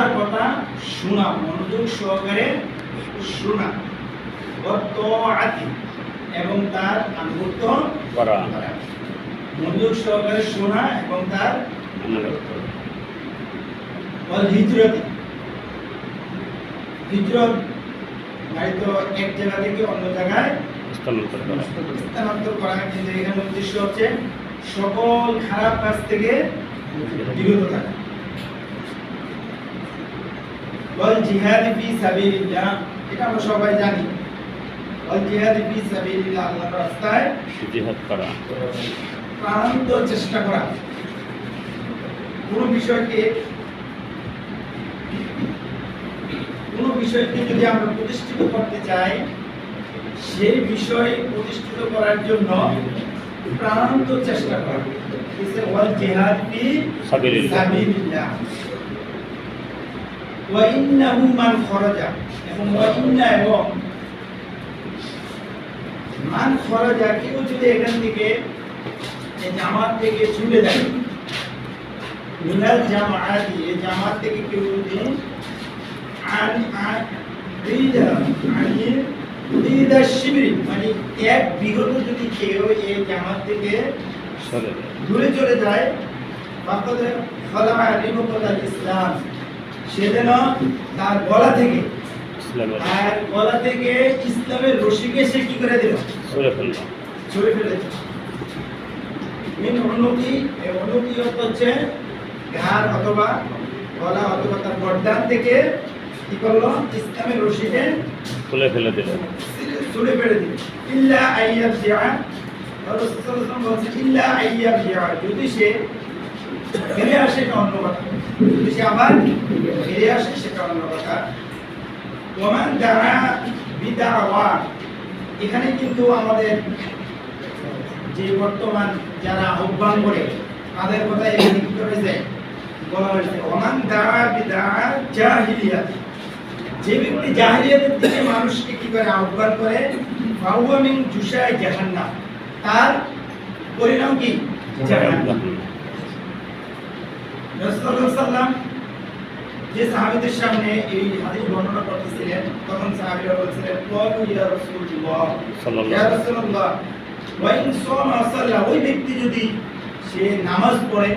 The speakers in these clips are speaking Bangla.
আল্লাহর কথা শোনা মনোযোগ সহকারে শোনা। এবং তার আনুগত্য করা। মনোযোগ সহকারে শোনা এবং তার হিজরতি। হিজরত তো এক জায়গা থেকে অন্য জায়গায় স্থানান্তর করা। স্থানান্তর করা। কিন্তু এখানে উদ্দেশ্য হচ্ছে সকল খারাপ কাজ থেকে বিরত থাকা। বল জিহাদ ফি সাবিলিল্লাহ এটা আমরা সবাই জানি। বল জিহাদ ফি সাবিলিল্লাহ আল্লাহর রাস্তায় জিহাদ করা। প্রাণান্ত চেষ্টা করা। কোনো বিষয়কে কোনো বিষয়কে যদি আমরা প্রতিষ্ঠিত করতে চাই সেই বিষয় প্রতিষ্ঠিত করার জন্য প্রাণান্ত চেষ্টা করা। ওয়াল জিহাদ ফি সাবিলিল্লাহ। সাবিলিল্লাহ ওয়া ইন্নাহু মান খরাজা এবং ওয়া এবং মান খরাজা কেউ যদি এখান থেকে জামাত থেকে ছুটে যায় মিনাল জামাআতি এই জামাত থেকে কেউ যদি শিবির মানে এক বিগত যদি কেউ এই জামাত থেকে দূরে চলে যায় খালাআ রিবাতাল ইসলাম। সে যেন তার গলা থেকে আর গলা থেকে ইসলামের রশিকে সে কি করে দিল? ছড়ে ফেলেছে মিন এই অনুকি হচ্ছে ঘাড় অথবা গলা অথবা তার গর্দান থেকে কি করল? ইসলামের রশিকে খুলে ফেলে দিল। ছুড়ে ফেলে দিল। ইল্লা আইয়াব জিয়া রাসূলুল্লাহ বলছেন ইল্লা আইয়াব জিয়া যদি সে ফিরে আসে এটা অন্য কথা। সে আবার ফিরে আসে, সেটা অন্য কথা। ওমান দাঁড়া বিদাওয়া। এখানে কিন্তু আমাদের যে বর্তমান যারা আহ্বান করে, তাদের কথা এখানে কি করেছে যে ব্যক্তি মানুষকে আহ্বান করে? তার পরিণাম কি? যে সাহাবীদের সামনে এই হাদিস বর্ণনা করতেছিলেন তখন সাহাবীরা বলছিলেন ক্বালু ইয়া রাসূলুল্লাহ। ইয়া রাসূলুল্লাহ ওয়া ইন সামা সাল্লা ওই ব্যক্তি যদি সে নামাজ পড়ে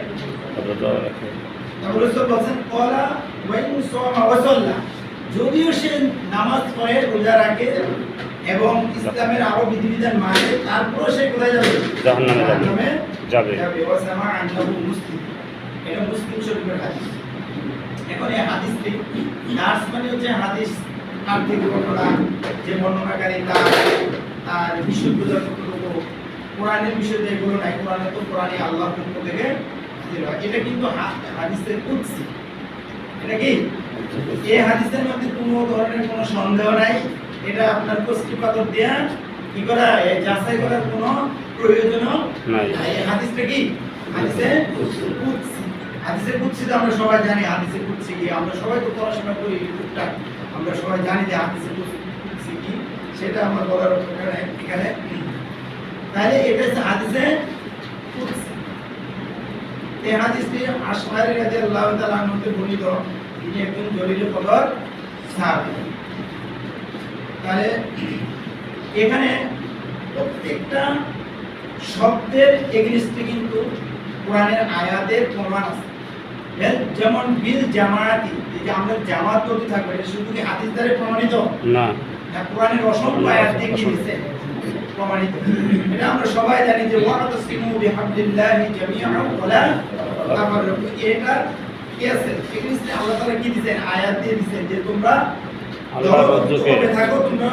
তাহলে রাসূল বলেন ক্বালা ওয়া ইন সামা ওয়া সাল্লা যদিও সে নামাজ পড়ে রোজা রাখে এবং ইসলামের আরও বিধিবিধান মানে তারপরেও সে কোথায় যাবে। জাহান্নামে যাবে। যাবে। ওয়া সামা আন্নাহু মুসলিম। এটা মুসলিম শরীফের হাদিস। এখন এই হাদিসটি নার্স মানে হচ্ছে হাদিস তার থেকে বর্ণনা যে বর্ণনাকারী তার তার বিশুদ্ধতা কতটুকু কোরআনের বিষয়ে যেগুলো নাই কোরআনে তো কোরআনে আল্লাহর পক্ষ থেকে এটা কিন্তু হাদিসের কুদসি। এটা কি? এই হাদিসের মধ্যে কোনো ধরনের কোনো সন্দেহ নাই। এটা আপনার কষ্টি পাথর দেয়া কি করা যাচাই করার কোনো প্রয়োজন নাই। হাদিসটা কি? হাদিসে কুদসি। হাদিসের কুদসি তো আমরা সবাই জানি, হাদিসের কুদসি কি? আমরা সবাই তো পড়াশোনা করি টুকটাক। আমরা সবাই জানি যে হাদিসের কুদসি কি, সেটা আমরা বলার নাই এখানে তাহলে এটা হচ্ছে হাদিসে কুদসি। এই হাদিসটি আশমারি রাদিয়াল্লাহু তাআলা আনহুতে বর্ণিত। তিনি একজন জলিল কদর সাহাবী। তাহলে এখানে প্রত্যেকটা শব্দের এগেনস্টে কিন্তু কোরআনের আয়াতের প্রমাণ আছে। যেমন বিল জামায়াতি যে আমরা জামাত করতে থাকব এটা শুধু কি হাদিস দ্বারা প্রমাণিত? না। কোরআনের অসংখ্য আয়াত দিয়ে কি দিছে? প্রমাণিত। এটা আমরা সবাই জানি যে ওয়াতাসিমু বিহাবলিল্লাহি জামিআন ওয়ালা তাফাররাকু এটা কি আছে? এগেনস্টে আল্লাহ তাআলা কি দিবেন আয়াত দিয়ে দিবেন যে তোমরা আল্লাহর থাকো তোমরা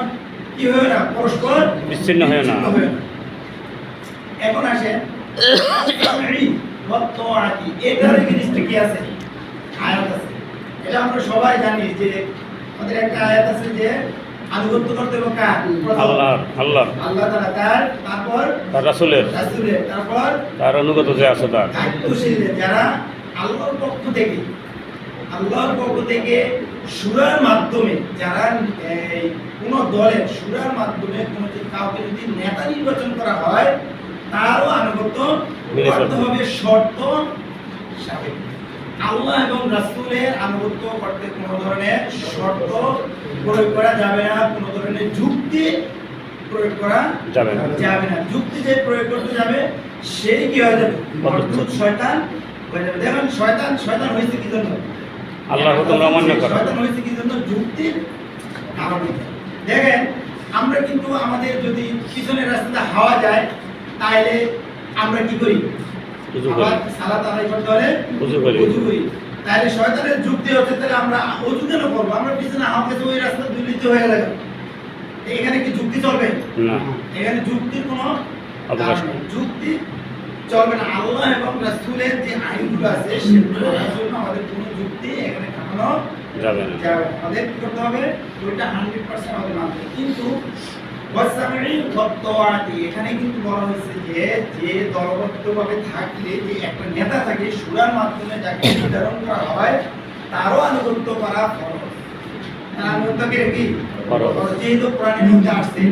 কি হয় না পরস্পর বিচ্ছিন্ন হয়েও না। এখন আসেন সামঈ এটার এগেনস্টে কি আছে? আয়াত আছে। এটা আমরা সবাই জানি যে আমাদের একটা আয়াত আছে যে আনুগত্য করতে হবে কার? প্রথম। আল্লাহর আল্লাহর আল্লাহ তাআলা তার তারপর তার রাসূলের। রাসূলের তারপর তার অনুগত যে আছে তার। দায়িত্বশীল যারা আল্লাহর পক্ষ থেকে আল্লাহর পক্ষ থেকে সুরার মাধ্যমে যারা এই কোন দলের সুরার মাধ্যমে কোন কাউকে যদি নেতা নির্বাচন করা হয় তারও আনুগত্য হবে শর্ত আল্লাহ এবং রাসূলের আনুগত্য করতে কোনো ধরনের শর্ত প্রয়োগ করা যাবে না কোনো ধরনের যুক্তি প্রয়োগ করা যাবে না। যাবে না। যুক্তি যে প্রয়োগ করতে যাবে সেই কি হয়ে যাবে? শয়তান হয়ে যাবে। দেখেন শয়তান শয়তান হয়েছে কি জন্য? আল্লাহর হুকুম অমান্য করা। শয়তান হয়েছে কি জন্য? যুক্তির কারণে দেখেন আমরা কিন্তু আমাদের যদি পিছনের রাস্তাতে হাওয়া যায় তাহলে আমরা কি করি? আবার সালাত আদায় করতে হলে উজু করি। উজু করি। তাহলে শয়তানের যুক্তি হচ্ছে তাহলে আমরা উজু কেন করব? আমরা পিছনে হাওয়া গেছে ওই রাস্তা দুর্নীতি হয়ে গেল এখানে কি যুক্তি চলবে? না। এখানে যুক্তির কোনো অবকাশ কারণ নেই। নেই। যুক্তি চলবে না। আল্লাহ এবং রাসূলের যে আইনগুলো আছে সেগুলো আমাদের কোনো যুক্তি এখানে খাটানো যাবে না। আমাদের কি করতে হবে? ওইটা হান্ড্রেড পার্সেন্ট আমাদের মানতে কিন্তু এখানে কিন্তু বলা হয়েছে যে যে দলবদ্ধভাবে থাকলে যে একটা নেতা থাকে সুরার মাধ্যমে যাকে নির্ধারণ করা হয় তারও আনুগত্য করা কে কি ফরজ। ফরজ। যেহেতু কোরআনের মধ্যে আসছে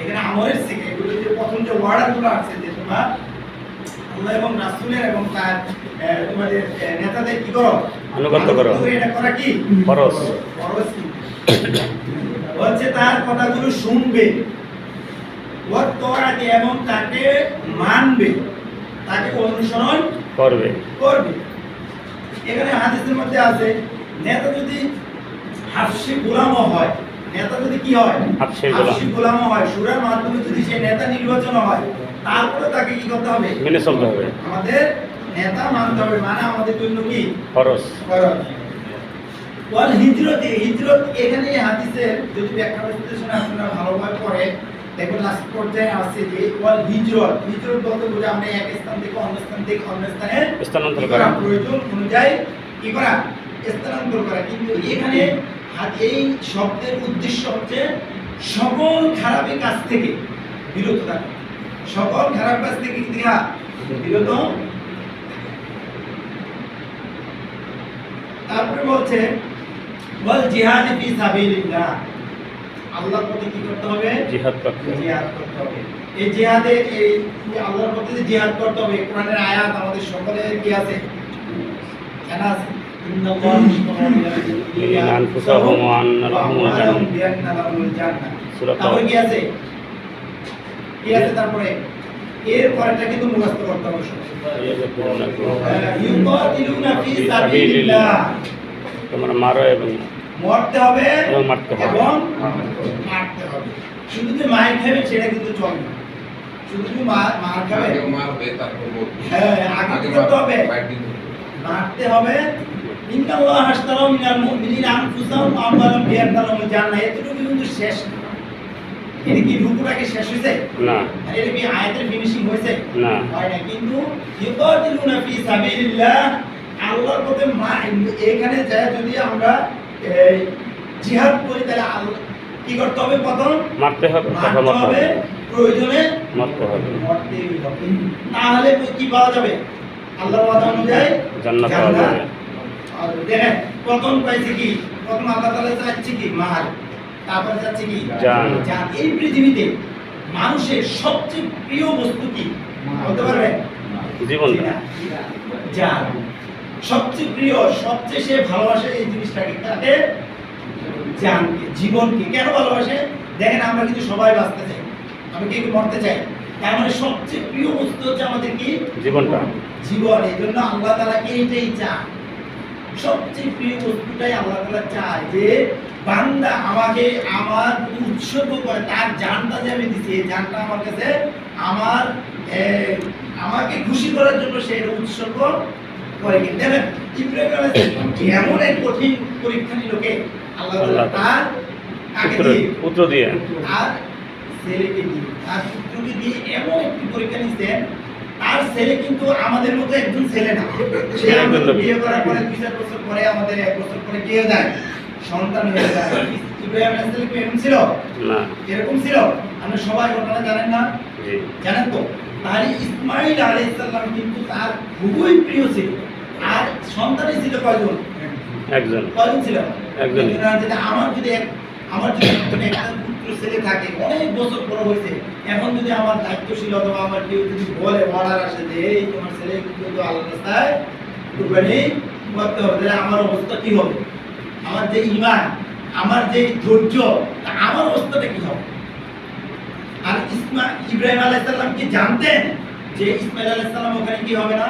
এখানে আমলের থেকে এগুলো যে প্রথম যে ওয়ার্ডগুলো আসছে যে তোমরা আল্লাহ এবং রাসূলের এবং তার তোমাদের নেতাদের কি করো আনুগত্য করো। এটা করা কি ফরজ। ফরজ কি? বলছে তার কথাগুলো শুনবে ওয়াত্তাআতি এবং তাকে মানবে তাকে অনুসরণ করবে। করবে। এখানে হাদিসের মধ্যে আছে নেতা যদি হাফসি গোলামও হয় নেতা যদি কি হয়? হাফসি গোলামও হয়। সুরার মাধ্যমে যদি সে নেতা নির্বাচন হয় তারপরে তাকে কি করতে হবে? মেনে চলতে হবে। আমাদের নেতা মানতে হবে মানে আমাদের জন্য কি? খরচ ফরজ। ওয়াল হিজরতে হিজরত এখানে হাদিসের যদি ব্যাখ্যা বিশ্লেষণ আপনারা ভালোভাবে পড়েন দেখবেন লাস্ট পর্যায়ে আছে যে ওয়াল হিজরত হিজরত বলতে বোঝা আমরা এক স্থান থেকে অন্য স্থান থেকে অন্য স্থানে স্থানান্তর করা। প্রয়োজন অনুযায়ী কি করা? স্থানান্তর করা। কিন্তু এখানে এই শব্দের উদ্দেশ্য হচ্ছে সকল খারাপের কাজ থেকে বিরত থাকা। সকল খারাপ কাজ থেকে থাকা? বিরত তারপরে বলছে বল জিহাদ ফি সাবিলিল্লাহ। আল্লাহর পথে কি করতে হবে? জিহাদ করতে হবে। জিহাদ করতে হবে। এই জিহাদে এই আল্লাহর পথে যে জিহাদ করতে হবে কোরআনের আয়াত আমাদের সকলের কি আছে? জানা আছে? তারপরে এর কিন্তু মুখস্থ করতে হবে তোমরা মারো এবং মরতে হবে এবং মারতে হবে। এবং মারতে হবে। শুধু যে মার খাবে সেটা কিন্তু চলবে না। শুধু যে মার মার খাবে। মারবে তারপর হ্যাঁ আগে করতে হবে। মারতে হবে। ইন্নাল্লাহ মিনাল মুমিনিনা আনফুসাহুম আমওয়ালাহুম জান্নাহ। এতটুকু কিন্তু শেষ এটা কি রুকুটাকে শেষ হয়েছে? না। এটা কি আয়াতের ফিনিশিং হয়েছে? না। হয় না কিন্তু ইউকাতিলুনা ফি সাবিলিল্লাহ আল্লাহর পথে মা- এখানে যায় যদি আমরা জিহাদ করি তাহলে আল্লাহ কি করতে হবে প্রথম? মারতে হবে মারতে হবে প্রয়োজনে মারতে হবে। তাহলে কি পাওয়া যাবে? আল্লাহর ওয়াদা অনুযায়ী জান্নাত পাওয়া যাবে। আর দেখেন প্রথম পাইছে কি? প্রথম আল্লাহ তাআলা চাচ্ছে কি? মাল তারপরে চাচ্ছে কি? জান। জান। এই পৃথিবীতে মানুষের সবচেয়ে প্রিয় বস্তু কি? বলতে পারবেন? জীবনটা জান। সবচেয়ে প্রিয় সবচেয়ে সে ভালোবাসে এই জিনিসটাকে। তাকে জানকে জীবনকে কেন ভালোবাসে? দেখেন আমরা কিন্তু সবাই বাঁচতে চাই। আমি কি একটু মরতে চাই? তার মানে সবচেয়ে প্রিয় বস্তু হচ্ছে আমাদের কি? জীবনটা। জীবন। এই জন্য আল্লাহ তালা এইটাই চায়। সবচেয়ে প্রিয় বস্তুটাই আল্লাহ তালা চায় যে বান্দা আমাকে আমার উৎসর্গ করে তার জানটা যে আমি দিচ্ছি এই জানটা আমার কাছে আমার আমাকে খুশি করার জন্য সে উৎসর্গ দেখেন ইব্রাহিম এমন এক কঠিন পরীক্ষা নিলকে আল্লাহ তার পুত্র দিয়ে পুত্র দিয়ে। আর ছেলেকে দিয়ে তার পুত্রকে দিয়ে এমন একটি পরীক্ষা তার ছেলে কিন্তু আমাদের মতো একজন ছেলে না। সে। বিয়ে করার পরে দুই চার বছর পরে আমাদের এক বছর পরে যায়। সন্তান হয়ে যায়। ইব্রাহিম আলাইহিস এরকম ছিল? না। এরকম ছিল? আমরা সবাই ঘটনা জানেন না? জানেন তো? তার ইসমাইল আলাইহিস সালাম কিন্তু তার খুবই প্রিয় ছিল। আর সন্তানই ছিল কয়জন? একজন। কয়জন ছিল? একজন আমার যদি আমার যদি একটা পুত্র ছেলে থাকে অনেক বছর বড় হয়েছে এখন যদি আমার দায়িত্বশীল অথবা আমার কেউ যদি বলে অর্ডার আসে যে এই তোমার ছেলে কিন্তু আল্লাহ রাস্তায় কুরবানি করতে হবে। তাহলে আমার অবস্থা কি হবে? আমার যে ইমান আমার যে ধৈর্য আমার অবস্থাটা কি হবে? আর ইসমা ইব্রাহিম আলাইসাল্লাম কি জানতেন যে ইসমাইল আলাইসাল্লাম ওখানে কি হবে না?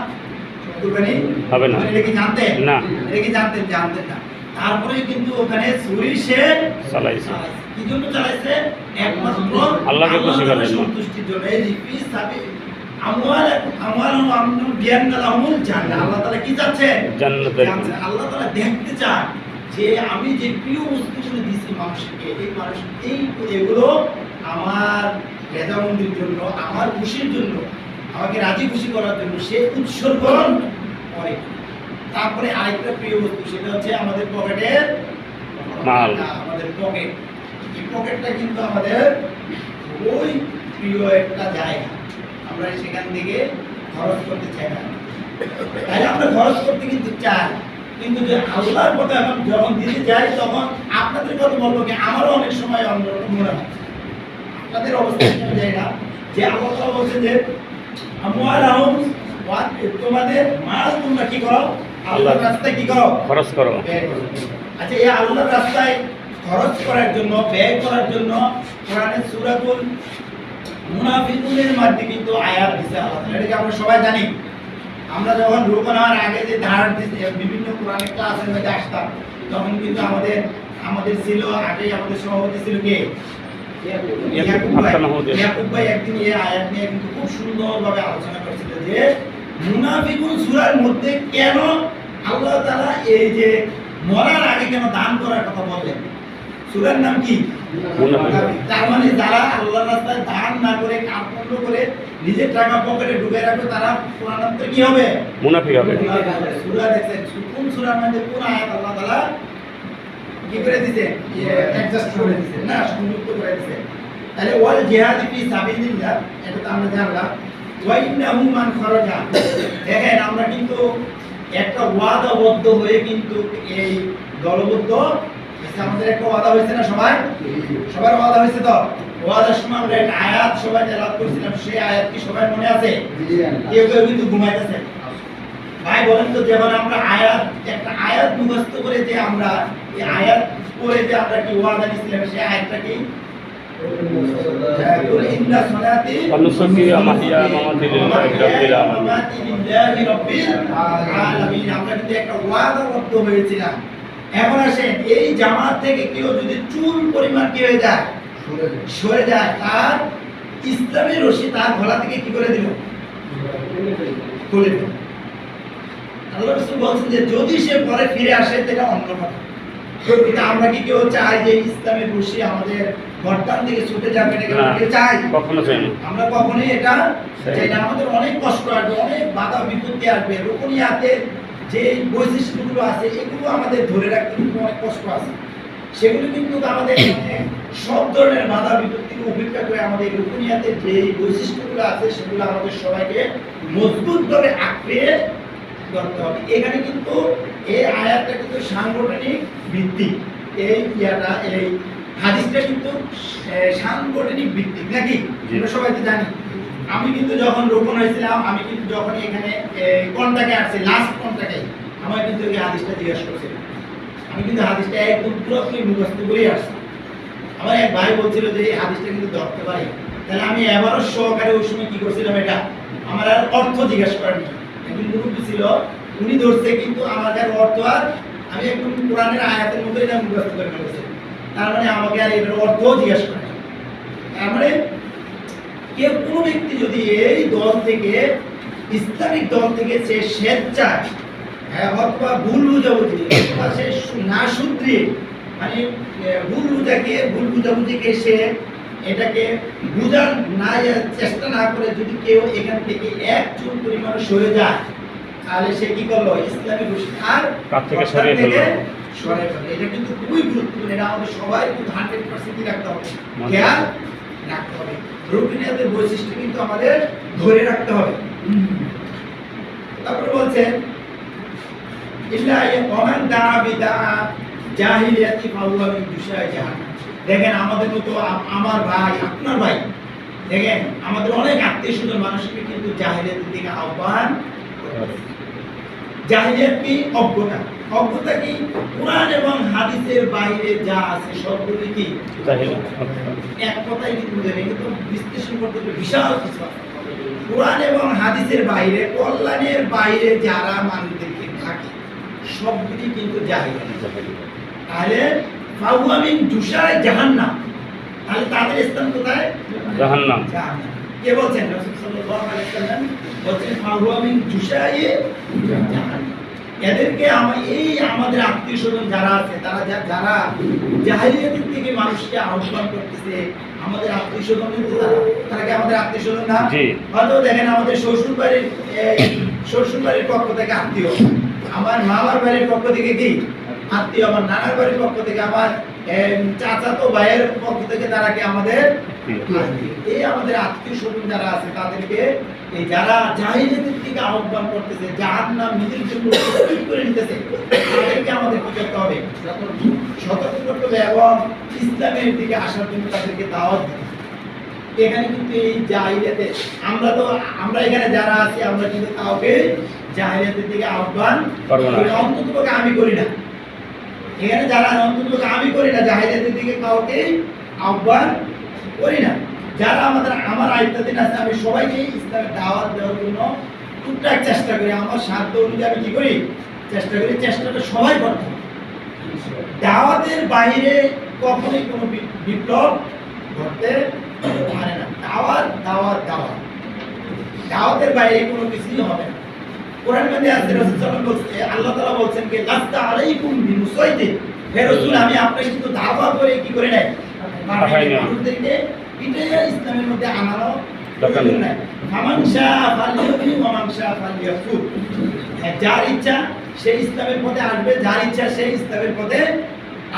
হবে না। এটা কি জানতেন না। এটা কি জানতেন জানতেন না। তারপরে কিন্তু ওখানে ছুরি সে চালাইছে। কি জন্য চালাইছে? একমাত্র আল্লাহকে খুশি করার জন্য। সন্তুষ্টির জন্য। এই যে ফি সাবি আমওয়াল আমওয়াল আমনুল বিয়ান্না লাহুমুল জান্নাহ আল্লাহ তাআলা কি চাচ্ছেন জান্নাতের আল্লাহ তাআলা দেখতে চান যে আমি যে প্রিয় বস্তুগুলো মানুষকে এই মানুষ এই এগুলো আমার রেজামন্দির জন্য আমার খুশির জন্য আমাকে রাজি খুশি করার জন্য সে উৎসর্গ করে। তারপরে আরেকটা প্রিয় বস্তু সেটা হচ্ছে আমাদের পকেটের মাল। আমাদের পকেট। এই পকেটটা কিন্তু আমাদের ওই প্রিয় একটা জায়গা। আমরা সেখান থেকে খরচ করতে চাই না। তাই আমরা খরচ করতে কিন্তু চাই। কিন্তু যে আল্লাহর কথা এখন যখন দিতে যাই তখন আপনাদের কথা বলব কি আমারও অনেক সময় অন্যরকম মনে হয়। আপনাদের অবস্থা জানি না। যে আল্লাহ তাআলা বলছেন যে আমার তোমাদের মাল তোমরা কি করো আল্লাহর রাস্তায় কি করো খরচ করো আচ্ছা এই আল্লাহর রাস্তায় খরচ করার জন্য ব্যয় করার জন্য কোরআনের সূরাতুল মুনাফিকুনের মধ্যে কিন্তু আয়াত দিছে আল্লাহ। এটাকে আমরা সবাই জানি আমরা যখন রোপণ হওয়ার আগে যে ধার বিভিন্ন কোরআনের ক্লাসের মধ্যে আসতাম তখন কিন্তু আমাদের আমাদের ছিল আগে আমাদের সভাপতি ছিল কে? ইয়াকুব ভাই। একদিন এই আয়াত নিয়ে কিন্তু খুব সুন্দরভাবে আলোচনা করছিল যে মুনাফিকুন সূরার মধ্যে কেন আল্লাহ তাআলা এই যে মরার আগে কেন দান করার কথা বললেন? সূরার নাম কি? তার মানে যারা রাস্তায় দান না করে কার্পণ্য করে নিজের টাকা পকেটে ঢুকে রাখবে তারা কোরআন কি হবে? মুনাফিক হবে। সূরা কোন সূরার মধ্যে কোন আয়াত আল্লাহ তাআলা কি করে দিতে অ্যাডজাস্ট করে দিতে না? সংযুক্ত করে দিতে তাহলে ওয়াল জিহাদি ফি সাবিলিল্লাহ এটা তো আমরা জানলাম। ওয়া মান খারাজা। দেখেন আমরা কিন্তু একটা ওয়াদাবদ্ধ হয়ে কিন্তু এই দলবদ্ধ। আচ্ছা, আমাদের একটা ওয়াদা হয়েছে না সবাই? সবার ওয়াদা হয়েছে তো? ওয়াদার সময় আমরা একটা আয়াত সবাই তেলাওয়াত করছিলাম সেই আয়াত কি সবাই মনে আছে? কেউ কেউ কিন্তু ঘুমাইতেছে। ভাই বলেন তো যেমন আমরা আয়াত একটা আয়াত মুখস্থ করে যে আমরা এই আয়াত পড়ে যে আমরা কি ওয়াদা নিছিলাম সেই আয়াতটা কি? হ্যাঁ, এখন আসেন এই জামাত থেকে কেউ যদি চুল পরিমাণ কি হয়ে যায়? সরে যায়। তার ইসলামী রশি তার গলা থেকে কি করে দিল? খুলে দিল আল্লাহ রাসূল বলছেন যে যদি সে পরে ফিরে আসে সেটা অন্য কথা কিন্তু আমরা কি কেউ চাই যে ইসলামের রশি আমাদের ছুটে যাবে কেউ চাই? কখনো চাই আমরা কখনোই এটা চাই আমাদের অনেক কষ্ট আসবে অনেক বাধা বিপত্তি আসবে। যে বৈশিষ্ট্যগুলো আছে এগুলো আমাদের ধরে রাখতে কিন্তু অনেক কষ্ট আছে। সেগুলো কিন্তু আমাদের সব ধরনের বাধা বিপত্তিকে উপেক্ষা করে আমাদের রুকুনিয়াতের যে বৈশিষ্ট্যগুলো আছে সেগুলো আমাদের সবাইকে মজবুতভাবে আঁকড়ে ধরতে হবে। এখানে কিন্তু এই আয়াতটা কিন্তু সাংগঠনিক ভিত্তিক এই ইয়াটা এই হাদিসটা কিন্তু সাংগঠনিক ভিত্তিক নাকি? আমরা সবাই তো জানি। আমি কিন্তু যখন রোপণ হয়েছিলাম আমি কিন্তু যখন এখানে কন্টাকে আসছি লাস্ট কন্টাকে আমার কিন্তু এই হাদিসটা জিজ্ঞাসা করছিল আমি কিন্তু হাদিসটা একদম পুরোপুরি মুখস্থ করেই আসছি। আমার এক ভাই বলছিল যে এই হাদিসটা কিন্তু ধরতে পারি। তাহলে আমি এবারও সহকারে ওই সময় কি করছিলাম এটা? আমার আর অর্থ জিজ্ঞাসা করেনি একজন মুরব্বী ছিল উনি ধরছে কিন্তু কাছে অর্থ আর আমি একদম কোরআনের আয়াতের মতো এটা মুখস্থ করে ফেলেছি তার মানে আমাকে আর এটার অর্থও জিজ্ঞাসা করে। তার মানে কেউ কোনো ব্যক্তি যদি এই দল থেকে ইসলামিক দল থেকে সে স্বেচ্ছায় হ্যাঁ, অথবা ভুল বুঝাবুঝি অথবা সে না শুধরিয়ে মানে ভুল বুঝাকে ভুল বুঝাবুঝিকে সে এটাকে বুঝার না চেষ্টা না করে যদি কেউ এখান থেকে এক চুল পরিমাণ সরে যায় তাহলে সে কি করল? ইসলামী রশিদ আর থেকে থেকে ফেলল। এটা কিন্তু খুবই গুরুত্বপূর্ণ। এটা আমাদের সবাই কিন্তু হান্ড্রেড পার্সেন্টই রাখতে হবে। খেয়াল রাখতে হবে। বৈশিষ্ট্য কিন্তু আমাদের ধরে রাখতে হবে। তারপরে বলছেন ইল্লা ওমান দা বিদা জাহিলিয়াতি ফাহুয়া মিন জাহান্নাম। দেখেন আমাদের মতো আমার ভাই আপনার ভাই দেখেন আমাদের অনেক আত্মীয় স্বজন মানুষকে কিন্তু জাহিলিয়াতের দিকে আহ্বান। জাহিলিয়াত কি? অজ্ঞতা। অজ্ঞতা কি? কোরআন এবং হাদিসের বাইরে যা আছে সবগুলি কি? এক কথাই কিন্তু বুঝেন কিন্তু বিশ্লেষণ করতে বিশাল কিছু। কোরআন এবং হাদিসের বাইরে কল্যাণের বাইরে যারা মানুষদেরকে থাকে সবগুলি কিন্তু জাহিলিয়াত। তাহলে ফাহুয়ামিন জুসায় জাহান্নাম। তাহলে তাদের স্থান কোথায়? জাহান্নাম। জাহান্নাম। কে বলছেন? রাসূল সাল্লাল্লাহু আলাইহি সাল্লাম বলছেন ফাহুয়ামিন জুসায় জাহান্নাম। এদেরকে এই আমাদের আত্মীয় স্বজন যারা আছে তারা যারা জাহিলিয়াতের থেকে মানুষকে আহ্বান করতেছে আমাদের আত্মীয় স্বজন তারা। কি আমাদের আত্মীয় স্বজন না। হয়তো দেখেন আমাদের শ্বশুর বাড়ির শ্বশুর বাড়ির পক্ষ থেকে আত্মীয়। আমার মামার বাড়ির পক্ষ থেকে কি? আত্মীয় আমার বাড়ির পক্ষ থেকে আমার চাচা তো ভাইয়ের পক্ষ থেকে তারা কি আমাদের এই আমাদের আত্মীয় স্বজন যারা আছে তাদেরকে এই যারা জাহিলিয়াতের থেকে আহ্বান করতেছে যার নাম নিজের জন্য করে নিতেছে তাদেরকে আমাদের কি করতে হবে? সতর্ক করতে হবে এবং ইসলামের দিকে আসার জন্য তাদেরকে দাওয়াত দিতে এখানে কিন্তু এই জাহিলিয়াতে আমরা তো আমরা এখানে যারা আছি আমরা কিন্তু কাউকে জাহিলিয়াতের দিকে আহ্বান। অন্ততপক্ষে আমি করি না। এখানে যারা অন্ততপক্ষে আমি করি না জাহিলিয়াতের দিকে কাউকে আহ্বান করি না। যারা আমাদের, আমার আয়ত্তাধীন আছে, আমি সবাইকে ইসলামের দাওয়াত দেওয়ার জন্য টুকটাক চেষ্টা করি। আমার সাধ্য অনুযায়ী আমি কি করি? চেষ্টা করি, চেষ্টাটা সবাই করতে। দাওয়াতের বাইরে কখনোই কোনো বিপ্লব ঘটতে পারে না। দাওয়াত দাওয়াত দাওয়াত। দাওয়াতের বাইরে কোনো কিছুই হবে না। কোরআন মধ্যে আছে রাসূল সাল্লাল্লাহু আলাইহি আল্লাহ তাআলা বলছেন যে লাস্তা আলাইকুম বিমুসাইদিন। হে রাসূল আমি আপনাকে কিন্তু দাওয়া করে কি করে নাই? মানুষদেরকে এটাই ইসলামের মধ্যে আনানো দরকার নাই। ফামান শাআ ফালইউমিন ওয়া মান শাআ ফালইয়াকফুর হ্যাঁ, যার ইচ্ছা সে ইসলামের পথে আসবে যার ইচ্ছা সে ইসলামের পথে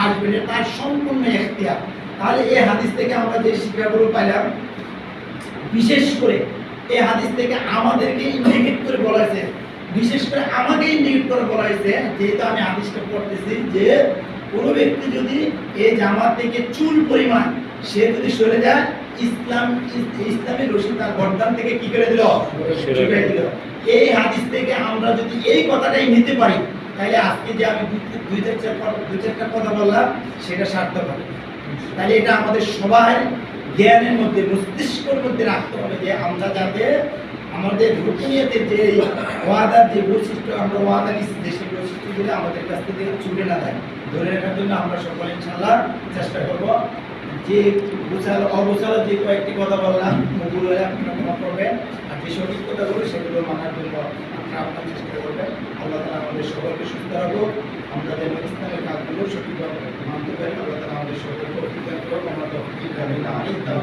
আসবে তার সম্পূর্ণ এখতিয়ার। তাহলে এই হাদিস থেকে আমরা যে শিক্ষাগুলো পাইলাম বিশেষ করে এই হাদিস থেকে আমাদেরকে ইন্ডিকেট করে বলা হয়েছে বিশেষ করে আমাকেই ইন্ডিকেট করে বলা হয়েছে যেহেতু আমি হাদিসটা করতেছি যে কোনো ব্যক্তি যদি এই জামাত থেকে চুল পরিমাণ সে যদি সরে যায় ইসলাম ইস- ইসলামের রশি তার গর্দান থেকে কি করে দিল? সরে সরে দিল। এই হাদিস থেকে আমরা যদি এই কথাটাই নিতে পারি তাহলে আজকে যে আমি দুই- কথা- দুই চারটা কথা বললাম সেটা সার্থক হবে। তাহলে এটা আমাদের সবাই জ্ঞানের মধ্যে মস্তিষ্কের মধ্যে রাখতে হবে যে আমরা যাতে আমাদের রুকুনিয়াতের যে ওয়াদার যে বৈশিষ্ট্য, আমরা ওয়াদা নিচ্ছি যে সেই বৈশিষ্ট্যগুলো আমাদের কাছ থেকে ছুটে না দেয় ধরে রাখার জন্য আমরা সকলে ইনশাল্লাহ চেষ্টা করব যে গোছাল, অগোছাল যে কয়েকটি কথা বললাম ওগুলো আপনারা ক্ষমা করবেন আর যে সঠিক কথাগুলো সেগুলো মানার জন্য আপনারা আপনার চেষ্টা করবেন। আল্লাহ তালা আমাদের সকলকে সুস্থ রাখো আমরা যেন ইসলামের কাজগুলো সঠিকভাবে মানতে পারি। আল্লাহ তালা আমাদের সকলকে অধিকার করো আমরা তো অধিকার না আমি তারা